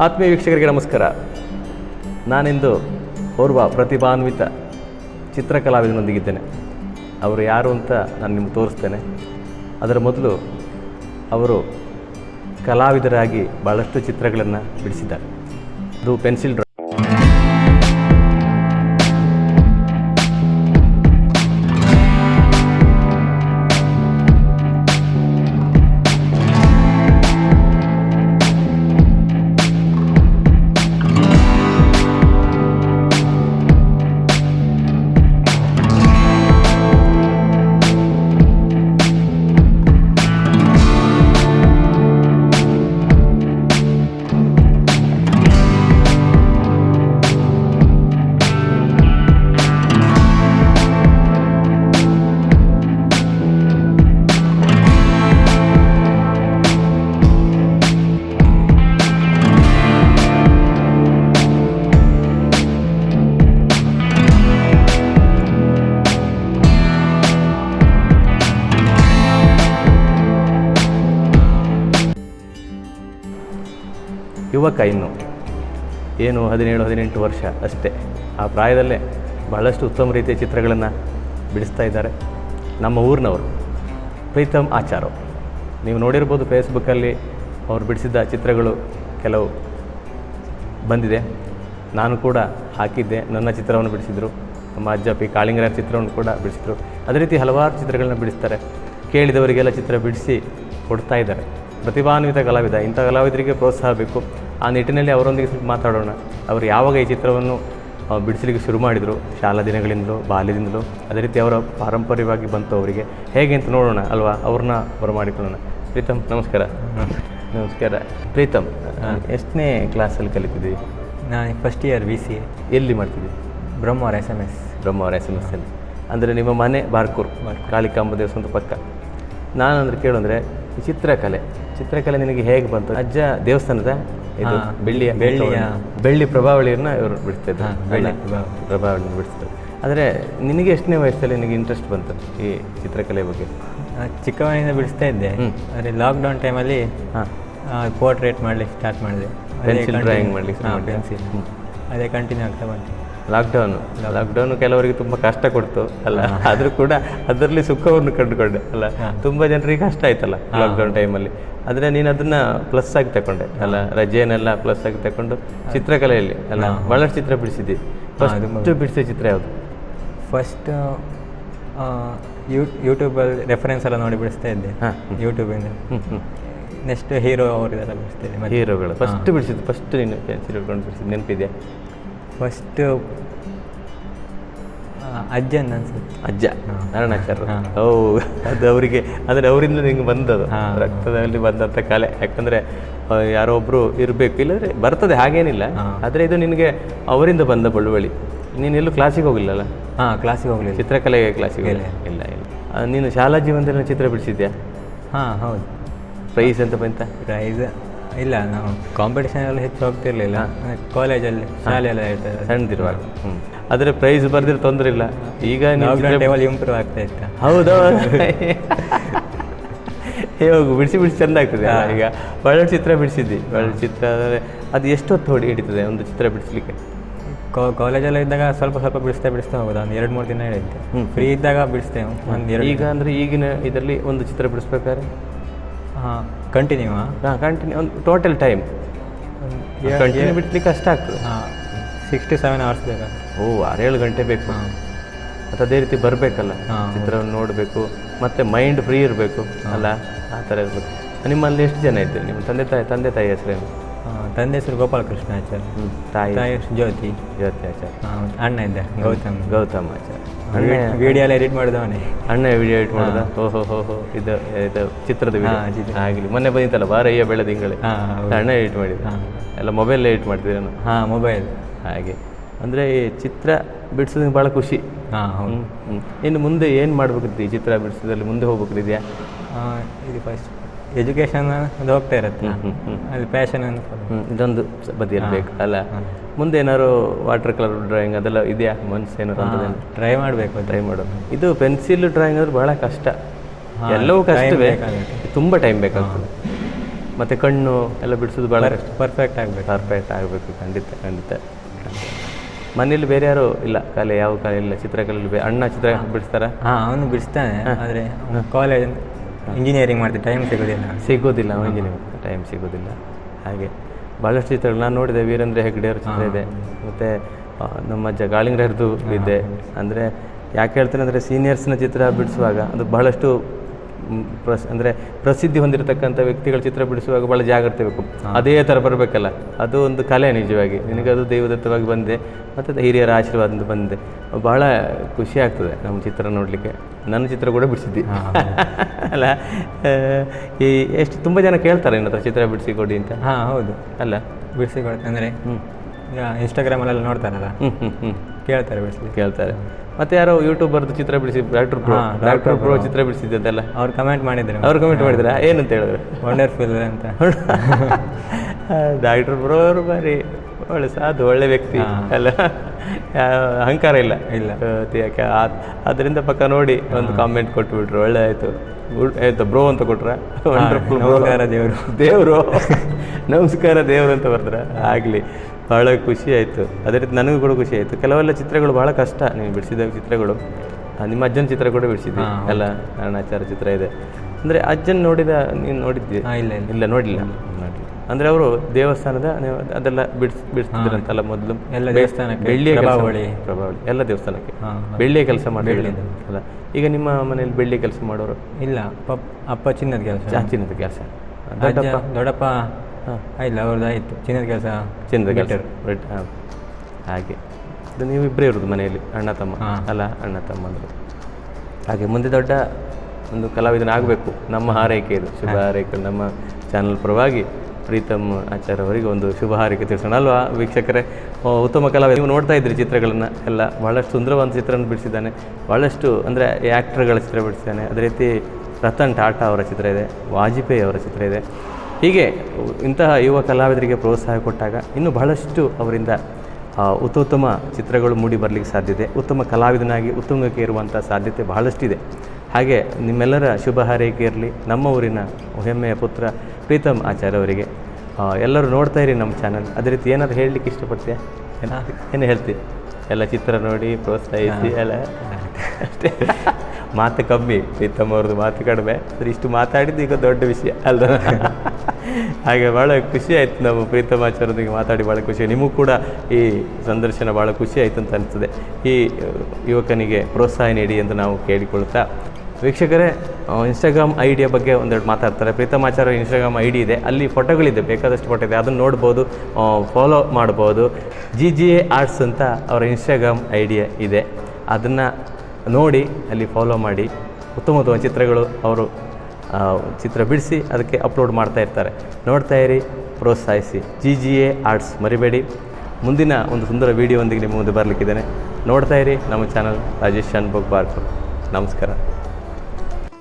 ಆತ್ಮೀಯ ವೀಕ್ಷಕರಿಗೆ ನಮಸ್ಕಾರ. ನಾನಿಂದು ಓರ್ವ ಪ್ರತಿಭಾನ್ವಿತ ಚಿತ್ರಕಲಾವಿದನೊಂದಿಗಿದ್ದೇನೆ. ಅವರು ಯಾರು ಅಂತ ನಾನು ನಿಮ್ಗೆ ತೋರಿಸ್ತೇನೆ. ಅದರ ಮೊದಲು ಅವರು ಕಲಾವಿದರಾಗಿ ಭಾಳಷ್ಟು ಚಿತ್ರಗಳನ್ನು ಬಿಡಿಸಿದ್ದಾರೆ. ಅದು ಪೆನ್ಸಿಲ್ ಡ್ರಾ ಯುವಕ ಇನ್ನು ಏನು ಹದಿನೇಳು, ಹದಿನೆಂಟು ವರ್ಷ ಅಷ್ಟೇ. ಆ ಪ್ರಾಯದಲ್ಲೇ ಬಹಳಷ್ಟು ಉತ್ತಮ ರೀತಿಯ ಚಿತ್ರಗಳನ್ನು ಬಿಡಿಸ್ತಾ ಇದ್ದಾರೆ ನಮ್ಮ ಊರಿನವರು. ಪ್ರೀತಮ್ ಆಚಾರ್. ನೀವು ನೋಡಿರ್ಬೋದು ಫೇಸ್ಬುಕ್ಕಲ್ಲಿ ಅವ್ರು ಬಿಡಿಸಿದ್ದ ಚಿತ್ರಗಳು ಕೆಲವು ಬಂದಿದೆ. ನಾನು ಕೂಡ ಹಾಕಿದ್ದೆ, ನನ್ನ ಚಿತ್ರವನ್ನು ಬಿಡಿಸಿದರು. ನಮ್ಮ ಅಜ್ಜ ಪಿ ಕಾಳಿಂಗರ ಚಿತ್ರವನ್ನು ಕೂಡ ಬಿಡಿಸಿದರು. ಅದೇ ರೀತಿ ಹಲವಾರು ಚಿತ್ರಗಳನ್ನ ಬಿಡಿಸ್ತಾರೆ. ಕೇಳಿದವರಿಗೆಲ್ಲ ಚಿತ್ರ ಬಿಡಿಸಿ ಕೊಡ್ತಾ ಇದ್ದಾರೆ. ಪ್ರತಿಭಾನ್ವಿತ ಕಲಾವಿದ, ಇಂಥ ಕಲಾವಿದರಿಗೆ ಪ್ರೋತ್ಸಾಹ ಬೇಕು. ಆ ನಿಟ್ಟಿನಲ್ಲಿ ಅವರೊಂದಿಗೆ ಸ್ವಲ್ಪ ಮಾತಾಡೋಣ. ಅವರು ಯಾವಾಗ ಈ ಚಿತ್ರವನ್ನು ಬಿಡಿಸಲಿಕ್ಕೆ ಶುರು ಮಾಡಿದರು? ಶಾಲಾ ದಿನಗಳಿಂದಲೂ ಬಾಲ್ಯದಿಂದಲೂ? ಅದೇ ರೀತಿ ಅವರ ಪಾರಂಪರ್ಯವಾಗಿ ಬಂತು ಅವರಿಗೆ. ಹೇಗೆ ಅಂತ ನೋಡೋಣ ಅಲ್ವಾ? ಅವ್ರನ್ನ ಬರಮಾಡಿಕೊಳ್ಳೋಣ. ಪ್ರೀತಮ್ ನಮಸ್ಕಾರ. ನಮಸ್ಕಾರ. ಪ್ರೀತಮ್ ಎಷ್ಟನೇ ಕ್ಲಾಸಲ್ಲಿ ಕಲಿತಿದ್ದೀವಿ ನಾನು ಫಸ್ಟ್ ಇಯರ್ ಬಿ ಸಿ ಎಲ್ಲಿ ಮಾಡ್ತಿದ್ವಿ Brahmavar S M S Brahmavar S M S ಅಲ್ಲಿ. ಅಂದರೆ ನಿಮ್ಮ ಮನೆ ಬಾರ್ಕೂರು ಕಾಳಿಕಾಂಬ ದೇವಸ್ಥಾನದ ಪಕ್ಕ. ನಾನು ಅಂದರೆ ಈ ಚಿತ್ರಕಲೆ ಚಿತ್ರಕಲೆ ನಿನಗೆ ಹೇಗೆ ಬಂತು? ಅಜ್ಜ ದೇವಸ್ಥಾನದ ಇದು ಬೆಳ್ಳಿಯ ಬೆಳ್ಳಿಯ- ಬೆಳ್ಳಿ ಪ್ರಭಾವಳಿಯನ್ನು ಇವರು ಬಿಡಿಸ್ತಿದ್ರು. ಹಾ, ಬೆಳ್ಳಿ? ಪ್ರಭಾವಳಿ. ಬಿಡಿಸ್ತಾರೆ ಆದರೆ ನಿನಗೆ ಎಷ್ಟನೇ ವಯಸ್ಸಲ್ಲಿ ನಿನಗೆ ಇಂಟ್ರೆಸ್ಟ್ ಬಂತು ಈ ಚಿತ್ರಕಲೆ ಬಗ್ಗೆ? ಚಿಕ್ಕವನಿಂದ ಬಿಡಿಸ್ತಾ ಇದ್ದೆ. ಆದರೆ ಲಾಕ್ಡೌನ್ ಟೈಮಲ್ಲಿ ಹಾಂ. ಪೋರ್ಟ್ರೇಟ್ ಮಾಡಲಿಕ್ಕೆ ಸ್ಟಾರ್ಟ್ ಮಾಡಿದೆ. ಪೆನ್ಸಿಲ್ ಡ್ರಾಯಿಂಗ್ ಮಾಡ್ಲಿಕ್ಕೆ ಅದೇ ಕಂಟಿನ್ಯೂ ಆಗ್ತಾ ಬಂತು. ಲಾಕ್ಡೌನು ಲಾಕ್ಡೌನು ಕೆಲವರಿಗೆ ತುಂಬ ಕಷ್ಟ ಕೊಡ್ತು ಅಲ್ಲ? ಆದರೂ ಕೂಡ ಅದರಲ್ಲಿ ಸುಖವನ್ನು ಕಂಡುಕೊಂಡೆ ಅಲ್ಲ? ತುಂಬ ಜನರಿಗೆ ಕಷ್ಟ ಆಯ್ತಲ್ಲ ಲಾಕ್ಡೌನ್ ಟೈಮಲ್ಲಿ ಆದರೆ ನೀನು ಅದನ್ನು ಪ್ಲಸ್ ಆಗಿ ತಗೊಂಡೆ ಅಲ್ಲ? ರಜೆಯನ್ನೆಲ್ಲ ಪ್ಲಸ್ ಆಗಿ ತಗೊಂಡು ಚಿತ್ರಕಲೆಯಲ್ಲಿ ಅಲ್ಲ? ಭಾಳಷ್ಟು ಚಿತ್ರ ಬಿಡಿಸಿದ್ದಿ. ಫಸ್ಟ್ ಬಿಡಿಸಿದ ಚಿತ್ರ ಯಾವುದು? ಫಸ್ಟ್ ಯೂ ಯೂಟ್ಯೂಬಲ್ಲಿ ರೆಫರೆನ್ಸ್ ಎಲ್ಲ ನೋಡಿ ಬಿಡಿಸ್ತಾ ಇದ್ದೆ. ಹಾಂ. ಯೂಟ್ಯೂಬಿಂದ ನೆಕ್ಸ್ಟ್ ಹೀರೋ ಅವರಿದೆಲ್ಲ ಬಿಡಿಸ್ತಾ ಇದ್ದೆ. ಹೀರೋಗಳು ಫಸ್ಟ್ ಬಿಡಿಸಿದ್ದು ಫಸ್ಟ್ ನೀನು ಹಿಡ್ಕೊಂಡು ಬಿಡಿಸಿದ್ದು ನೆನಪಿದೆಯಾ? ಫಸ್ಟ್ ಅಜ್ಜನ್ ಅನ್ಸುತ್ತೆ. ಅಜ್ಜ. ನಾರಾಯಣಾಚಾರ್ಯ. ಹಾ. ಓ ಅದು ಅವರಿಗೆ ಅಂದರೆ ಅವರಿಂದ ನಿಂಗೆ ಬಂದದು. ಹಾ. ರಕ್ತದಲ್ಲಿ ಬಂದಂಥ ಕಲೆ. ಯಾಕಂದರೆ ಯಾರೋ ಒಬ್ಬರು ಇರಬೇಕು. ಇಲ್ಲದ್ರೆ ಬರ್ತದೆ ಹಾಗೇನಿಲ್ಲ. ಆದರೆ ಇದು ನಿನಗೆ ಅವರಿಂದ ಬಂದ ಬಳುವಳಿ. ನೀನು ಎಲ್ಲೂ ಕ್ಲಾಸಿಗೆ ಹೋಗಿಲ್ಲಲ್ಲ ಹಾಂ ಕ್ಲಾಸಿಗೆ ಹೋಗಲಿಲ್ಲ. ಚಿತ್ರಕಲೆಗೆ ಕ್ಲಾಸಿಗೆ ಇಲ್ಲ. ಇಲ್ಲ. ಇಲ್ಲ ನೀನು ಶಾಲಾ ಜೀವನದಲ್ಲಿ ಚಿತ್ರ ಬಿಡಿಸಿದ್ಯಾ? ಹಾಂ ಹೌದು. ಪ್ರೈಸ್ ಅಂತ ಬಂತ? ಪ್ರೈಸ್ ಇಲ್ಲ ನಾವು ಕಾಂಪಿಟೇಷನ್ ಎಲ್ಲ ಹೆಚ್ಚು ಹೋಗ್ತಿರ್ಲಿಲ್ಲ. ಕಾಲೇಜಲ್ಲಿ ಶಾಲೆಯೆಲ್ಲ ಇರ್ತದೆ ಸಣ್ಣದಿರುವಾಗ. ಹ್ಞೂ ಆದರೆ ಪ್ರೈಸ್ ಬರೆದಿರೋ ತೊಂದರೆ ಇಲ್ಲ. ಈಗ ಇಂಪ್ರೂವ್ ಆಗ್ತಾ ಇತ್ತು. ಹೌದಾ. ಹೇ ಹೋಗು ಬಿಡಿಸಿ ಬಿಡಿಸಿ ಚೆಂದ ಆಗ್ತದೆ ಈಗ. ಒಳ್ಳೆ ಚಿತ್ರ ಬಿಡಿಸಿದ್ದಿ. ಒಳ್ಳೆ ಚಿತ್ರ ಅಂದರೆ ಅದು ಎಷ್ಟೊತ್ತು ಹೊಡಿ ಹಿಡಿತದೆ ಒಂದು ಚಿತ್ರ ಬಿಡಿಸ್ಲಿಕ್ಕೆ? ಕಾಲೇಜಲ್ಲಿ ಇದ್ದಾಗ ಸ್ವಲ್ಪ ಸ್ವಲ್ಪ ಬಿಡಿಸ್ತಾ ಬಿಡಿಸ್ತಾ ಹೋಗೋದು. ಒಂದು ಎರಡು ಮೂರು ದಿನ ಹೇಳಿದ್ದೆ. ಫ್ರೀ ಇದ್ದಾಗ ಬಿಡಿಸ್ತೇವೆ. ಒಂದು ಎರಡು ಈಗ ಅಂದರೆ ಈಗಿನ ಇದರಲ್ಲಿ ಒಂದು ಚಿತ್ರ ಬಿಡಿಸ್ಬೇಕಾದ್ರೆ? ಹಾಂ ಕಂಟಿನ್ಯೂ ಹಾಂ ಕಂಟಿನ್ಯೂ ಒಂದು ಟೋಟಲ್ ಟೈಮ್ ಕಂಟಿನ್ಯೂ ಬಿಡ್ಲಿಕ್ಕೆ ಕಷ್ಟ ಆಗ್ತದೆ. ಹಾಂ ಸಿಕ್ಸ್ಟಿ ಸೆವೆನ್ ಅವರ್ಸ್ ಬೇಕಾ ಓ ಆರೇಳು ಗಂಟೆ ಬೇಕು. ಹಾಂ. ಮತ್ತು ಅದೇ ರೀತಿ ಬರಬೇಕಲ್ಲ. ಚಿತ್ರವನ್ನು ನೋಡಬೇಕು. ಮತ್ತು ಮೈಂಡ್ ಫ್ರೀ ಇರಬೇಕು. ಅಲ್ಲ ಆ ಥರ ಇರಬೇಕು. ನಿಮ್ಮಲ್ಲಿ ಎಷ್ಟು ಜನ ಇದ್ದೀರಿ? ನಿಮ್ಮ ತಂದೆ ತಾಯಿ ತಂದೆ ತಾಯಿ ಹೆಸರೇನು? ತಂದೆ ಹೆಸರು ಗೋಪಾಲಕೃಷ್ಣ ಆಚಾರ್ಯ. ತಾಯಿ ತಾಯಿ ಹೆಸರು ಜ್ಯೋತಿ. ಜ್ಯೋತಿ ಆಚಾರ್ಯ. ಅಣ್ಣ ಇದ್ದ ಗೌತಮ್. ಗೌತಮ್ ಆಚಾರ್ಯ. ಅಣ್ಣ ವಿಡಿಯೋ ಎಲ್ಲ ಎಡಿಟ್ ಮಾಡಿದವನೇ. ಅಣ್ಣ ವಿಡಿಯೋ ಎಡಿಟ್ ಮಾಡಿದ? ಓಹೋ ಹೋ ಹೋ. ಇದು ಇದು ಚಿತ್ರದ. ಆಗಲಿ. ಮೊನ್ನೆ ಬಂದಿತ್ತಲ್ಲ ಬಾರಯ್ಯ ಬೆಳೆದಿಂಗಳೇ ಅಣ್ಣ ಎಡಿಟ್ ಮಾಡಿದ. ಎಲ್ಲ ಮೊಬೈಲ್ ಎಡಿಟ್ ಮಾಡ್ತಿದ್ದೆ ನಾನು. ಹಾಂ ಮೊಬೈಲ್ ಹಾಗೆ. ಅಂದರೆ ಈ ಚಿತ್ರ ಬಿಡಿಸೋದಕ್ಕೆ ಭಾಳ ಖುಷಿ. ಹಾಂ ಹೌದು. ಇನ್ನು ಮುಂದೆ ಏನು ಮಾಡ್ಬೇಕಿತ್ತು ಈ ಚಿತ್ರ ಬಿಡಿಸೋದ್ರಲ್ಲಿ? ಮುಂದೆ ಹೋಗ್ಬೇಕಿದೆಯಾ? ಇದು ಫಸ್ಟ್ ಎಜುಕೇಷನ್ ಅದು ಹೋಗ್ತಾ ಇರುತ್ತೆ. ಅಲ್ಲಿ ಪ್ಯಾಷನ್ ಅಂತ ಇದೊಂದು ಬದಿ ಇರಬೇಕು ಅಲ್ಲ? ಮುಂದೆ ಏನಾದ್ರು ವಾಟರ್ ಕಲರ್ ಡ್ರಾಯಿಂಗ್ ಅದೆಲ್ಲ ಇದೆಯಾ? ಮನ್ಸ್ ಏನಾದ್ರು ಟ್ರೈ ಮಾಡಬೇಕು ಟ್ರೈ ಮಾಡೋದು ಇದು ಪೆನ್ಸಿಲ್ ಡ್ರಾಯಿಂಗ್ ಅಂದ್ರೆ ಬಹಳ ಕಷ್ಟ. ಎಲ್ಲವೂ ಕಷ್ಟ ಕಷ್ಟವೇ. ತುಂಬ ಟೈಮ್ ಬೇಕಾಗ್ತದೆ. ಮತ್ತು ಕಣ್ಣು ಎಲ್ಲ ಬಿಡಿಸೋದು ಭಾಳ ಪರ್ಫೆಕ್ಟ್ ಆಗಬೇಕು. ಪರ್ಫೆಕ್ಟ್ ಆಗಬೇಕು ಖಂಡಿತ ಖಂಡಿತ. ಮನೇಲಿ ಬೇರೆ ಯಾರು ಇಲ್ಲ? ಕಲೆ ಯಾವ ಕಲೆ ಇಲ್ಲ? ಚಿತ್ರಕಲೆ ಅಣ್ಣ ಚಿತ್ರ ಬಿಡಿಸ್ತಾರ? ಹಾಂ ಅವನು ಬಿಡಿಸ್ತಾನೆ ಆದರೆ ಕಾಲೇಜ್ ಇಂಜಿನಿಯರಿಂಗ್ ಮಾಡಿದ ಟೈಮ್ ಸಿಗೋದಿಲ್ಲ. ಸಿಗೋದಿಲ್ಲ ಇಂಜಿನಿಯರಿಂಗ್ ಟೈಮ್ ಸಿಗೋದಿಲ್ಲ. ಹಾಗೆ ಭಾಳಷ್ಟು ಚಿತ್ರಗಳು ನಾನು ನೋಡಿದೆ ವೀರೇಂದ್ರ ಹೆಗ್ಡೆ ಅವ್ರ ಚಿತ್ರ ಇದೆ. ಮತ್ತು ನಮ್ಮ ಅಜ್ಜ ಗಾಳಿಂಗ್ರಹರ್ದು ಇದೆ. ಅಂದರೆ ಯಾಕೆ ಹೇಳ್ತೇನೆ ಅಂದರೆ ಸೀನಿಯರ್ಸ್ನ ಚಿತ್ರ ಬಿಡಿಸುವಾಗ ಅದು ಬಹಳಷ್ಟು ಪ್ರಸ್ ಅಂದರೆ ಪ್ರಸಿದ್ಧಿ ಹೊಂದಿರತಕ್ಕಂಥ ವ್ಯಕ್ತಿಗಳ ಚಿತ್ರ ಬಿಡಿಸುವಾಗ ಭಾಳ ಜಾಗ್ರತೆ ಬೇಕು. ಅದೇ ಥರ ಬರಬೇಕಲ್ಲ. ಅದು ಒಂದು ಕಲೆ ನಿಜವಾಗಿ. ನಿನಗೆ ಅದು ದೈವದತ್ತವಾಗಿ ಬಂದೆ ಮತ್ತು ಅದು ಹಿರಿಯರ ಆಶೀರ್ವಾದದಿಂದ ಬಂದೆ. ಭಾಳ ಖುಷಿ ಆಗ್ತದೆ ನಮ್ಮ ಚಿತ್ರ ನೋಡಲಿಕ್ಕೆ. ನನ್ನ ಚಿತ್ರ ಕೂಡ ಬಿಡಿಸಿದ್ದಿ. ಅಲ್ಲ ಈ ಎಷ್ಟು ತುಂಬ ಜನ ಕೇಳ್ತಾರೆ ನಿನ್ನ ಹತ್ರ ಚಿತ್ರ ಬಿಡಿಸಿಕೊಡಿ ಅಂತ. ಹಾಂ ಹೌದು. ಅಲ್ಲ? ಬಿಡಿಸಿ ಕೊಡ್ತೆ ಅಂದರೆ ಹ್ಞೂ ಇನ್ಸ್ಟಾಗ್ರಾಮಲ್ಲೆಲ್ಲ ಹ್ಞೂ ಕೇಳ್ತಾರೆ ಬಿಡಿಸಿ ಕೇಳ್ತಾರೆ. ಮತ್ತೆ ಯಾರೋ ಯೂಟ್ಯೂಬರ್ದು ಚಿತ್ರ ಬಿಡಿಸಿ ಡಾಕ್ಟರ್ ಪ್ರೋ ಹಾ, ಡಾಕ್ಟರ್ ಪ್ರೋ ಚಿತ್ರ ಬಿಡಿಸಿದ್ದೆಲ್ಲ ಅವ್ರು ಕಮೆಂಟ್ ಮಾಡಿದ್ರು. ಅವ್ರು ಕಮೆಂಟ್ ಮಾಡಿದ್ರ? ಏನಂತ ಹೇಳಿದ್ರು? ವಂಡರ್ಫುಲ್ ಅಂತ. ಡಾಕ್ಟರ್ ಬ್ರೋ ಅವರು ಬಾರಿ ಒಳ್ಳೆ ಸಾಧು ಒಳ್ಳೆ ವ್ಯಕ್ತಿ ಅಲ್ಲ? ಅಹಂಕಾರ ಇಲ್ಲ. ಇಲ್ಲ. ಯಾಕೆ ಅದರಿಂದ ಪಕ್ಕ ನೋಡಿ ಒಂದು ಕಾಮೆಂಟ್ ಕೊಟ್ಬಿಟ್ರು. ಒಳ್ಳೆ ಆಯ್ತು. ಆಯ್ತು ಬ್ರೋ ಅಂತ ಕೊಟ್ರ? ವಂಡರ್ಫುಲ್ ನಮಸ್ಕಾರ ದೇವ್ರು. ದೇವರು? ನಮಸ್ಕಾರ ದೇವರು ಅಂತ ಬರ್ತಾರೆ ಆಗಲಿ. ಭಾಳ ಖುಷಿ ಆಯಿತು. ಅದೇ ರೀತಿ ನನಗೂ ಕೂಡ ಖುಷಿ ಆಯಿತು. ಕೆಲವೆಲ್ಲ ಚಿತ್ರಗಳು ಬಹಳ ಕಷ್ಟ. ನೀವು ಬಿಡಿಸಿದ ಚಿತ್ರಗಳು. ನಿಮ್ಮ ಅಜ್ಜನ ಚಿತ್ರ ಕೂಡ ಬಿಡಿಸಿದ್ವಿ ಅಲ್ಲ ನಾರಾಯಣಾಚಾರ ಚಿತ್ರ ಇದೆ. ಅಂದರೆ ಅಜ್ಜನ್ ನೋಡಿದ ನೀನು ನೋಡಿದ್ದೆ? ಇಲ್ಲ ಇಲ್ಲ. ನೋಡಿಲ್ಲ ಅಂದರೆ ಅವರು ದೇವಸ್ಥಾನದ ನೀವು ಅದೆಲ್ಲ ಬಿಡಿಸ್ ಬಿಡಿಸ್ತಿದ್ರಂತಲ್ಲ ಮೊದಲು? ಎಲ್ಲ ದೇವಸ್ಥಾನಕ್ಕೆ, ಬೆಳ್ಳಿಯ ಕೆಲ್ಸ ಪ್ರಭಾವಳಿ. ಪ್ರಭಾವಳಿ. ಎಲ್ಲ ದೇವಸ್ಥಾನಕ್ಕೆ. ಬೆಳ್ಳಿಯ ಕೆಲಸ ಮಾಡಿ. ಅಲ್ಲ ಈಗ ನಿಮ್ಮ ಮನೆಯಲ್ಲಿ ಬೆಳ್ಳಿ ಕೆಲಸ ಮಾಡೋರು? ಇಲ್ಲ ಪಪ್ ಅಪ್ಪ ಚಿನ್ನದ ಕೆಲಸ. ಚಿನ್ನದ ಕೆಲಸ. ದೊಡ್ಡಪ್ಪ? ದೊಡ್ಡಪ್ಪ ಹಾಂ ಇಲ್ಲ ಅವ್ರದ್ದು ಆಯಿತು. ಚಿನ್ನದ ಕೆಲಸ ಚಿನ್ನದ ಕೆಲಸ. ಹಾಂ. ಹಾಗೆ. ಇದು ನೀವು ಇಬ್ಬರೇ ಇರೋದು ಮನೆಯಲ್ಲಿ ಅಣ್ಣ ತಮ್ಮ. ಅಲ್ಲ ಅಣ್ಣ ತಮ್ಮ ಅಂದರು. ಹಾಗೆ ಮುಂದೆ ದೊಡ್ಡ ಒಂದು ಕಲಾವಿದನಾಗಬೇಕು ನಮ್ಮ ಹಾರೈಕೆ ಇದು. ಶುಭ ಹಾರೈಕೆ. ನಮ್ಮ ಚಾನಲ್ ಪರವಾಗಿ ಪ್ರೀತಮ್ ಆಚಾರ್ಯ ಅವರಿಗೆ ಒಂದು ಶುಭ ಹಾರೈಕೆ ತಿಳಿಸೋಣ. ಅಲ್ವಾ ವೀಕ್ಷಕರೇ? ಉತ್ತಮ ಕಲಾವಿದ. ನೀವು ನೋಡ್ತಾ ಇದ್ರಿ ಚಿತ್ರಗಳನ್ನು. ಎಲ್ಲ ಭಾಳಷ್ಟು ಸುಂದರವಾದ ಚಿತ್ರವನ್ನು ಬಿಡಿಸಿದ್ದಾನೆ. ಭಾಳಷ್ಟು ಅಂದರೆ ಆ್ಯಕ್ಟ್ರ್ಗಳ ಚಿತ್ರ ಬಿಡಿಸಿದ್ದಾನೆ. ಅದೇ ರೀತಿ ರತನ್ ಟಾಟಾ ಅವರ ಚಿತ್ರ ಇದೆ. ವಾಜಪೇಯಿ ಅವರ ಚಿತ್ರ ಇದೆ. ಹೀಗೆ ಇಂತಹ ಯುವ ಕಲಾವಿದರಿಗೆ ಪ್ರೋತ್ಸಾಹ ಕೊಟ್ಟಾಗ ಇನ್ನೂ ಬಹಳಷ್ಟು ಅವರಿಂದ ಉತ್ತೋತ್ತಮ ಉತ್ತಮ ಚಿತ್ರಗಳು ಮೂಡಿ ಬರಲಿಕ್ಕೆ ಸಾಧ್ಯತೆ ಉತ್ತಮ ಕಲಾವಿದನಾಗಿ ಉತ್ತುಂಗಕ್ಕೆ ಇರುವಂಥ ಸಾಧ್ಯತೆ ಬಹಳಷ್ಟಿದೆ. ಹಾಗೆ ನಿಮ್ಮೆಲ್ಲರ ಶುಭ ಹಾರೈಕೆ ಇರಲಿ. ನಮ್ಮ ಊರಿನ ಹೆಮ್ಮೆಯ ಪುತ್ರ ಪ್ರೀತಮ್ ಆಚಾರ್ಯ ಅವರಿಗೆ. ಎಲ್ಲರೂ ನೋಡ್ತಾ ಇರಿ ನಮ್ಮ ಚಾನಲ್. ಅದೇ ರೀತಿ ಏನಾದ್ರು ಹೇಳಲಿಕ್ಕೆ ಇಷ್ಟಪಡ್ತೀಯಾ? ಏನು ಹೇಳ್ತೀವಿ ಹೇಳ್ತಿ ಎಲ್ಲ ಚಿತ್ರ ನೋಡಿ ಪ್ರೋತ್ಸಾಹಿಸಿ ಎಲ್ಲ. ಅಷ್ಟೇ. ಮಾತು ಕಮ್ಮಿ. ಪ್ರೀತಮ್ ಅವ್ರದ್ದು ಮಾತು ಕಡಿಮೆ. ಆದರೆ ಇಷ್ಟು ಮಾತಾಡಿದ್ದು ಈಗ ದೊಡ್ಡ ವಿಷಯ. ಅಲ್ದ ಹಾಗೆ ಭಾಳ ಖುಷಿ ಆಯ್ತು ನಮ್ಮ ಪ್ರೀತಮಾಚಾರದೊಂದಿಗೆ ಮಾತಾಡಿ ಭಾಳ ಖುಷಿ ನಿಮಗೂ ಕೂಡ ಈ ಸಂದರ್ಶನ ಭಾಳ ಖುಷಿ ಆಯಿತು ಅಂತ ಅನಿಸ್ತದೆ. ಈ ಯುವಕನಿಗೆ ಪ್ರೋತ್ಸಾಹ ನೀಡಿ ಎಂದು ನಾವು ಕೇಳಿಕೊಳ್ತಾ ವೀಕ್ಷಕರೇ ಇನ್ಸ್ಟಾಗ್ರಾಮ್ ಐ ಡಿಯ ಬಗ್ಗೆ ಒಂದೆರಡು ಮಾತಾಡ್ತಾರೆ. ಪ್ರೀತಮಾಚಾರ ಇನ್ಸ್ಟಾಗ್ರಾಮ್ ಐ ಡಿ ಇದೆ. ಅಲ್ಲಿ ಫೋಟೋಗಳಿದೆ. ಬೇಕಾದಷ್ಟು ಫೋಟೋ ಇದೆ. ಅದನ್ನು ನೋಡ್ಬೋದು ಫಾಲೋ ಮಾಡ್ಬೋದು. ಜಿ ಜಿ ಎ ಆರ್ಟ್ಸ್ ಅಂತ ಅವರ ಇನ್ಸ್ಟಾಗ್ರಾಮ್ ಐ ಡಿ ಇದೆ. ಅದನ್ನು ನೋಡಿ, ಅಲ್ಲಿ ಫಾಲೋ ಮಾಡಿ. ಉತ್ತಮ ಉತ್ತಮ ಚಿತ್ರಗಳು ಅವರು ಚಿತ್ರ ಬಿಡಿಸಿ ಅದಕ್ಕೆ ಅಪ್ಲೋಡ್ ಮಾಡ್ತಾ ಇರ್ತಾರೆ. ನೋಡ್ತಾ ಇರಿ, ಪ್ರೋತ್ಸಾಹಿಸಿ. ಜಿ ಜಿ ಎ ಆರ್ಟ್ಸ್ ಮರಿಬೇಡಿ. ಮುಂದಿನ ಒಂದು ಸುಂದರ ವೀಡಿಯೋದೊಂದಿಗೆ ನಿಮ್ಮ ಮುಂದೆ ಬರಲಿಕ್ಕಿದ್ದೇನೆ. ನೋಡ್ತಾ ಇರಿ ನಮ್ಮ ಚಾನಲ್ ರಾಜೇಶ್ ಅನ್ಬೋಗ್ ಬಾರ್ಕರ್. ನಮಸ್ಕಾರ.